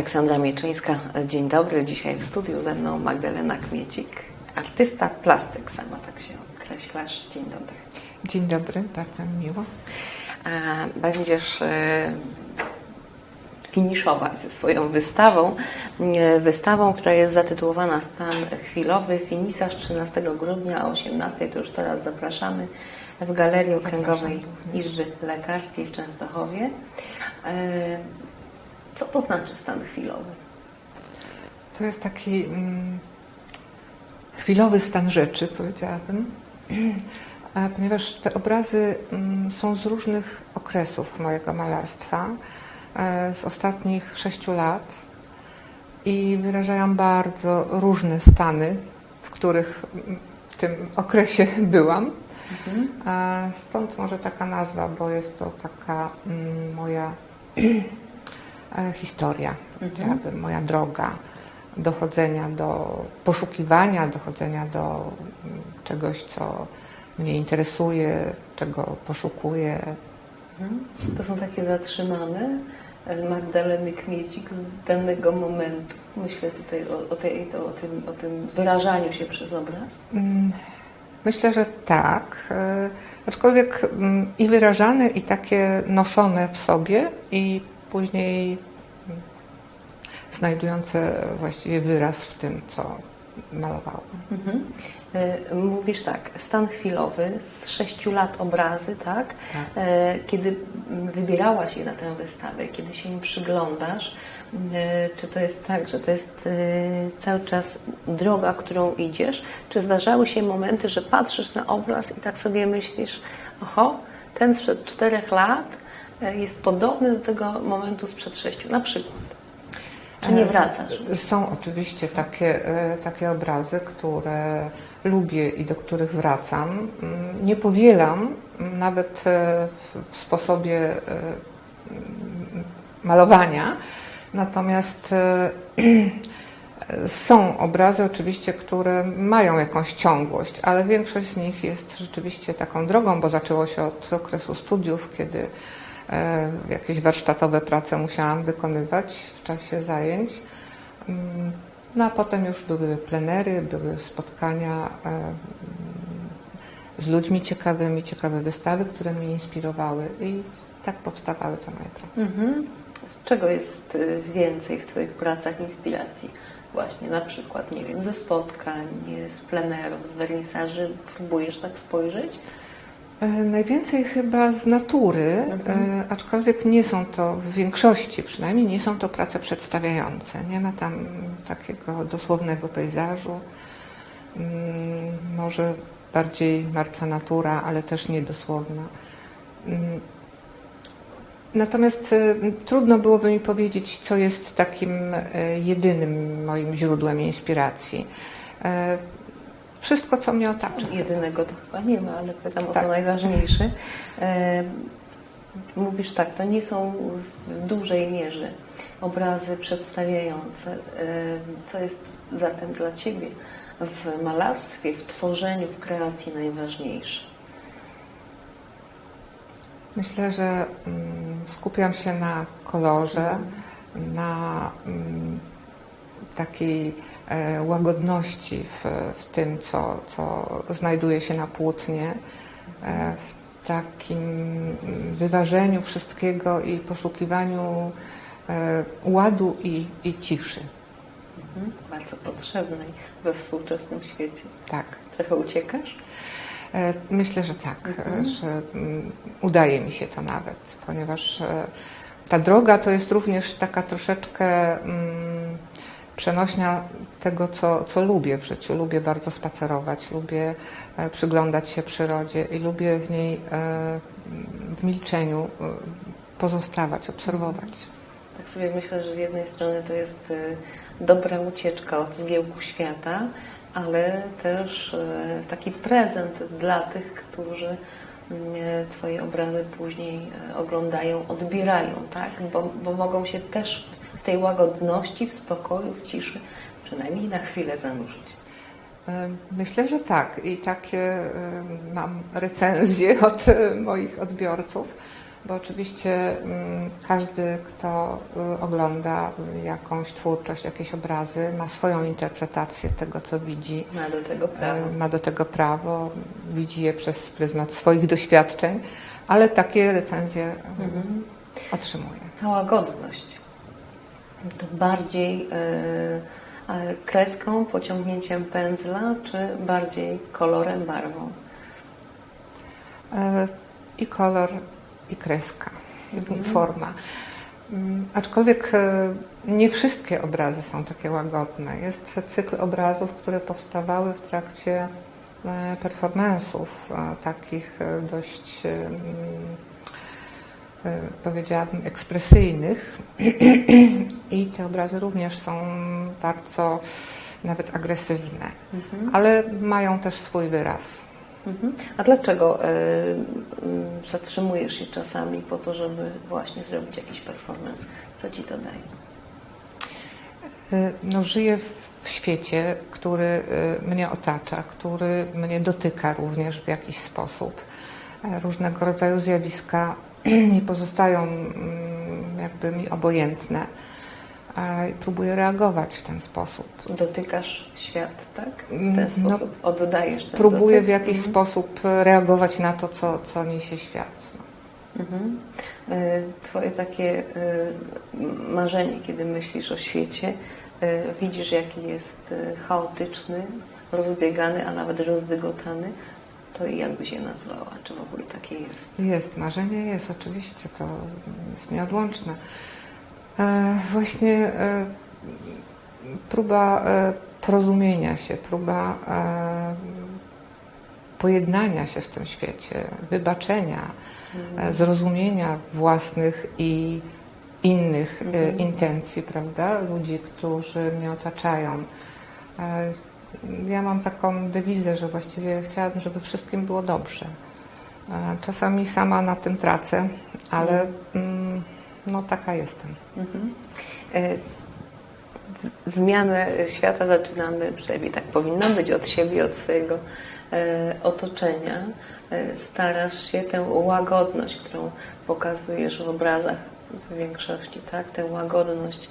Aleksandra Mieczyńska, dzień dobry. Dzisiaj w studiu ze mną Magdalena Kmiecik, artysta plastyk, sama tak się określasz. Dzień dobry. Dzień dobry, bardzo mi miło. A będziesz e, finiszować ze swoją wystawą, e, wystawą, która jest zatytułowana Stan Chwilowy, finisarz 13 grudnia o 18, to już teraz zapraszamy w Galerii Okręgowej. Izby Lekarskiej w Częstochowie. Co to znaczy stan chwilowy? To jest taki mm, chwilowy stan rzeczy, powiedziałabym, ponieważ te obrazy mm, są z różnych okresów mojego malarstwa, e, z ostatnich sześciu lat i wyrażają bardzo różne stany, w których mm, w tym okresie byłam. E, Stąd może taka nazwa, bo jest to taka mm, moja historia, powiedziałabym, moja droga dochodzenia do poszukiwania, dochodzenia do mm, czegoś, co mnie interesuje, czego poszukuję. Mhm. To są takie zatrzymane e, Magdaleny Kmiecik z danego momentu. Myślę tutaj o, o, tej, to, o, tym, o tym wyrażaniu się przez obraz. Mm, Myślę, że tak. e, Aczkolwiek mm, i wyrażane, i takie noszone w sobie, i później mm, znajdujące właściwie wyraz w tym, co malowałam. Mhm. E, Mówisz tak, stan chwilowy, z sześciu lat obrazy, tak? Tak. E, Kiedy wybierałaś je na tę wystawę, kiedy się im przyglądasz, e, czy to jest tak, że to jest cały czas droga, którą idziesz? Czy zdarzały się momenty, że patrzysz na obraz i tak sobie myślisz, oho, ten sprzed czterech lat jest podobny do tego momentu sprzed sześciu, na przykład? Czy nie E, wracasz? Są oczywiście takie, e, takie obrazy, które lubię i do których wracam. Mm, Nie powielam mm, nawet e, w, sposobie mm, malowania, natomiast są obrazy oczywiście, które mają jakąś ciągłość, ale większość z nich jest rzeczywiście taką drogą, bo zaczęło się od okresu studiów, kiedy jakieś warsztatowe prace musiałam wykonywać w czasie zajęć. Mm, No a potem już były plenery, były spotkania e, z ludźmi ciekawymi, ciekawe wystawy, które mnie inspirowały i tak powstawały te moje prace. Mhm. Z czego jest y, więcej w Twoich pracach inspiracji? Właśnie na przykład, nie wiem, ze spotkań, z plenerów, z wernisaży. Próbujesz tak spojrzeć? E, Najwięcej chyba z natury, e, aczkolwiek nie są to w większości przynajmniej nie są to prace przedstawiające. Nie ma tam takiego dosłownego pejzażu. Mm, Może bardziej martwa natura, ale też niedosłowna. Mm, Natomiast e, trudno byłoby mi powiedzieć, co jest takim jedynym moim źródłem inspiracji. Wszystko, co mnie otacza. Jedynego to chyba nie ma, ale pytam o Tak. to najważniejsze. E, Mówisz tak, to nie są w dużej mierze obrazy przedstawiające. E, Co jest zatem dla Ciebie w malarstwie, w tworzeniu, w kreacji najważniejsze? Myślę, że mm, skupiam się na kolorze, na mm, takiej łagodności w, w tym, co, co znajduje się na płótnie, e, w takim wyważeniu wszystkiego i poszukiwaniu e, ładu i, i ciszy. Mhm. Bardzo potrzebnej we współczesnym świecie. Tak. Trochę uciekasz? E, Myślę, że tak, Mhm. e, że mm, udaje mi się to nawet, ponieważ e, ta droga to jest również taka troszeczkę mm, przenośnia tego, co, co lubię w życiu. Lubię bardzo spacerować, lubię e, przyglądać się przyrodzie i lubię w niej e, w milczeniu e, pozostawać, obserwować. Tak sobie myślę, że z jednej strony to jest dobra ucieczka od zgiełku świata, ale też taki prezent dla tych, którzy y, Twoje obrazy później oglądają, odbierają, tak? Bo, bo mogą się też w tej łagodności, w spokoju, w ciszy, przynajmniej na chwilę zanurzyć. E, Myślę, że tak i takie e, mam recenzje od e, moich odbiorców, bo oczywiście mm, każdy, kto y, ogląda jakąś twórczość, jakieś obrazy, ma swoją interpretację tego, co widzi. Ma do tego prawo. E, Ma do tego prawo, widzi je przez pryzmat swoich doświadczeń, ale takie recenzje Mhm. otrzymuje. Ta łagodność bardziej e, kreską, pociągnięciem pędzla, czy bardziej kolorem, barwą? E, I kolor, i kreska, i forma. Mm, Aczkolwiek e, nie wszystkie obrazy są takie łagodne. Jest cykl obrazów, które powstawały w trakcie performance'ów, takich dość, mm, powiedziałabym, ekspresyjnych. I te obrazy również są bardzo nawet agresywne, ale mają też swój wyraz. Mhm. A dlaczego e, zatrzymujesz się czasami po to, żeby właśnie zrobić jakiś performance? Co ci to daje? Y, No, żyję w świecie, który mnie otacza, który mnie dotyka również w jakiś sposób. E, Różnego rodzaju zjawiska nie pozostają mm, jakby mi obojętne. Próbuję reagować w ten sposób. Dotykasz świat, tak? W Mm, ten no, sposób oddajesz ten Próbuję dotyk? w jakiś Mhm. sposób reagować na to, co, co niesie świat. No. Mhm. E, Twoje takie e, marzenie, kiedy myślisz o świecie, e, widzisz jaki jest chaotyczny, rozbiegany, a nawet rozdygotany, to jak by się nazwała? Czy w ogóle takie jest? Jest, marzenie jest, oczywiście, to jest nieodłączne. E, właśnie e, próba e, porozumienia się, próba e, pojednania się w tym świecie, wybaczenia, e, zrozumienia własnych i innych e, intencji, prawda, ludzi, którzy mnie otaczają. Ja mam taką dewizę, że właściwie chciałabym, żeby wszystkim było dobrze. E, Czasami sama na tym tracę, ale mm, no taka jestem. Mhm. E, Zmianę świata zaczynamy, przynajmniej tak powinno być, od siebie, od swojego e, otoczenia. Starasz się tę łagodność, którą pokazujesz w obrazach w większości, tak? Tę łagodność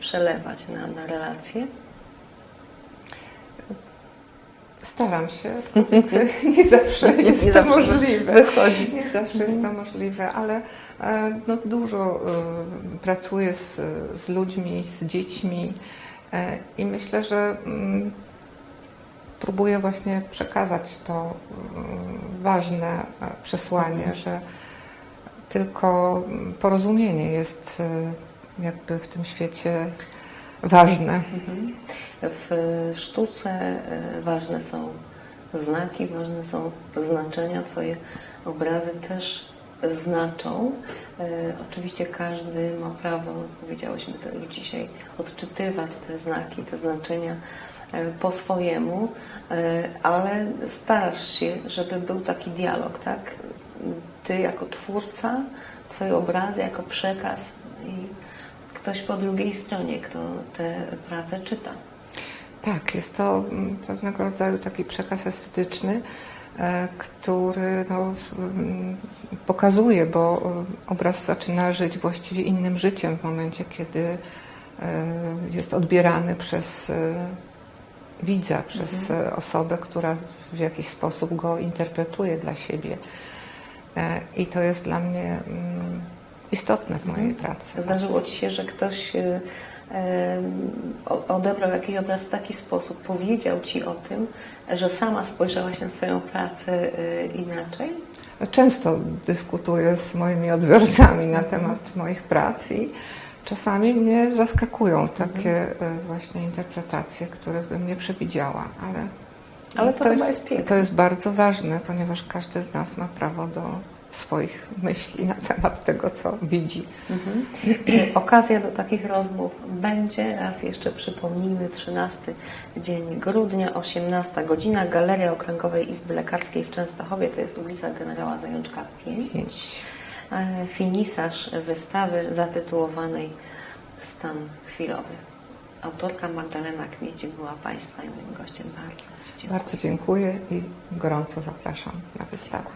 przelewać na, na relacje. Staram się, nie zawsze jest Nie to zawsze możliwe. wychodzi. Nie zawsze jest to możliwe, ale e, no, dużo e, pracuję z, z ludźmi, z dziećmi e, i myślę, że mm, próbuję właśnie przekazać to mm, ważne przesłanie, że tylko mm, porozumienie jest jakby w tym świecie ważne. W sztuce e, ważne są znaki, ważne są znaczenia. Twoje obrazy też znaczą. E, Oczywiście każdy ma prawo, powiedziałyśmy to już dzisiaj, odczytywać te znaki, te znaczenia e, po swojemu, e, ale starasz się, żeby był taki dialog, tak? Ty jako twórca, Twoje obrazy jako przekaz ktoś po drugiej stronie, kto te prace czyta. Tak, jest to mm, pewnego rodzaju taki przekaz estetyczny, e, który no, mm, pokazuje, bo e, obraz zaczyna żyć właściwie innym życiem w momencie, kiedy e, jest odbierany przez widza, przez e, osobę, która w jakiś sposób go interpretuje dla siebie. I to jest dla mnie mm, istotne w mojej pracy. Zdarzyło Ci się, że ktoś y, o- odebrał jakiś obraz w taki sposób, powiedział Ci o tym, że sama spojrzałaś na swoją pracę y, inaczej? Często dyskutuję z moimi odbiorcami na temat moich prac i czasami mnie zaskakują takie właśnie interpretacje, których bym nie przewidziała, ale, Ale to chyba jest piękne. To jest bardzo ważne, ponieważ każdy z nas ma prawo do swoich myśli na temat tego, co widzi. Y, Okazja do takich rozmów będzie. Raz jeszcze przypomnijmy, 13 dzień grudnia, 18 godzina, Galeria Okręgowej Izby Lekarskiej w Częstochowie, to jest ulica Generała Zajączka 5. Pięć. E, Finisarz wystawy zatytułowanej Stan chwilowy. Autorka Magdalena Kmiecik była Państwa i moim gościem. Bardzo dziękuję. Bardzo dziękuję i gorąco zapraszam na wystawę.